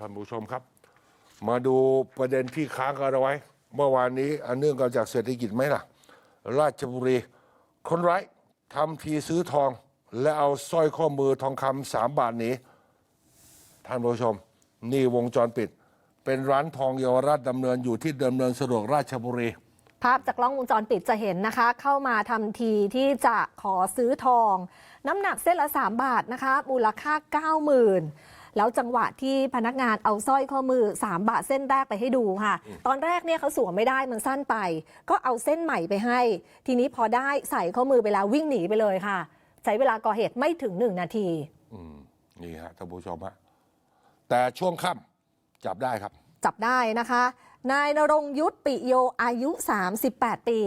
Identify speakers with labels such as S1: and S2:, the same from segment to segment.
S1: ท่านผู้ชมครับ มาดูประเด็นที่ค้างกันเอาไว้ เมื่อวานนี้อันเนื่องมาจากเศรษฐกิจไหมล่ะ ราชบุรี คนร้ายทำทีซื้อทอง และเอาสร้อยข้อมือทองคำสามบาทหนีท่านผู้ชม นี่วงจรปิด เป็นร้านทองเยาวราชดำเนินอยู่ที่ดำเนินสะดวกราชบุรี
S2: ภาพจากกล้องวงจรปิดจะเห็นนะคะ เข้ามาทำทีที่จะขอซื้อทอง น้ำหนักเส้นละ 3 บาทนะคะ มูลค่า 90,000 แล้วจังหวะที่พนักงานเอาสร้อยข้อมือ 3 บาทเส้นแรกไปให้ดูค่ะ ตอนแรกเนี่ยเขาสวมไม่ได้มันสั้นไป ก็เอาเส้นใหม่ไปให้ ทีนี้พอได้ใส่ข้อมือไปแล้ววิ่งหนีไปเลยค่ะ ใช้เวลาก่อเหตุไม่ถึง 1 นาที
S1: อืมนี่ฮะท่านผู้ชมฮะแต่ช่วงค่ำจับได้ครับ
S2: จับได้นะคะ นายนรงยุทธปิโยอายุ 38 ปี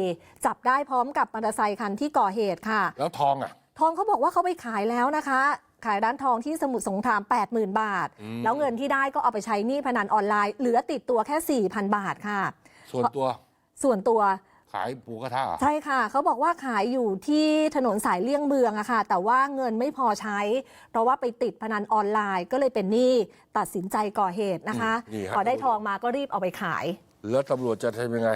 S2: จับได้พร้อมกับมอเตอร์ไซคันที่ก่อเหตุค่ะ
S1: แล้วทองอะ
S2: ทองเขาบอกว่าเขาไปขายแล้วนะคะ ขายร้านทองที่สมุทรสงคราม 80,000 บาท
S1: อืม
S2: แล้วเงินที่ได้ก็เอาไปใช้หนี้พนันออนไลน์ เหลือติดตัวแค่ 4,000 บาทค่ะ
S1: ส่วนตัว
S2: ส่วนตัว
S1: ขายปูกระทะเหรอ
S2: ใช่ค่ะ เขาบอกว่าขายอยู่ที่ถนนสายเลี่ยงเมืองอะค่ะ แต่ว่าเงินไม่พอใช้ เพราะว่าไปติดพนันออนไลน์ก็เลยเป็นหนี้ตัดสินใจก่อเหตุนะคะ
S1: อืมนี่ฮะ
S2: พอได้ทองมาก็รีบเอาไปขาย
S1: แล้วตำรวจจะทำยังไง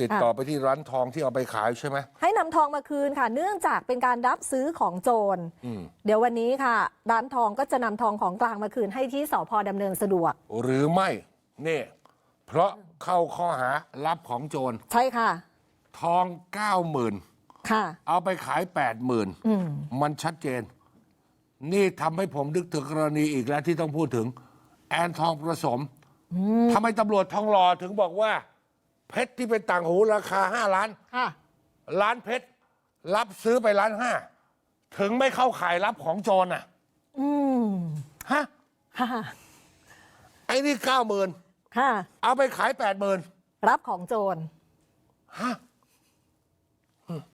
S1: ติดต่อไปที่ร้านทองที่เอาไปขายใช่ไหม
S2: ให้นำทองมาคืนค่ะ เนื่องจากเป็นการรับซื้อของโจร
S1: อืม
S2: เดี๋ยววันนี้ค่ะ ร้านทองก็จะนำทองของกลางมาคืนให้ที่สพดำเนินสะดวก
S1: หรือไม่นี่เพราะเข้าข้อหารับของโจร
S2: ใช่ค่ะ
S1: ทองเก้าหมื่น
S2: ค่ะ
S1: เอาไปขายแปดหมื่น
S2: อืม
S1: มันชัดเจน นี่ทำให้ผมนึกถึงกรณีอีกแล้วที่ต้องพูดถึง แอนทองประสมทำไมตำรวจทองหล่อถึงบอกว่า เพชรที่เป็นต่างหูราคาห้าล้าน
S2: ค่ะ
S1: ล้านเพชรรับซื้อไปล้านห้าถึงไม่เข้าขายรับของโจรอะ
S2: อืม
S1: ฮะ
S2: ค่ะ
S1: ไอ้นี่เก้าหมื่น
S2: ค่ะ
S1: เอาไปขายแปดหมื่น
S2: รับของโจร
S1: ฮะ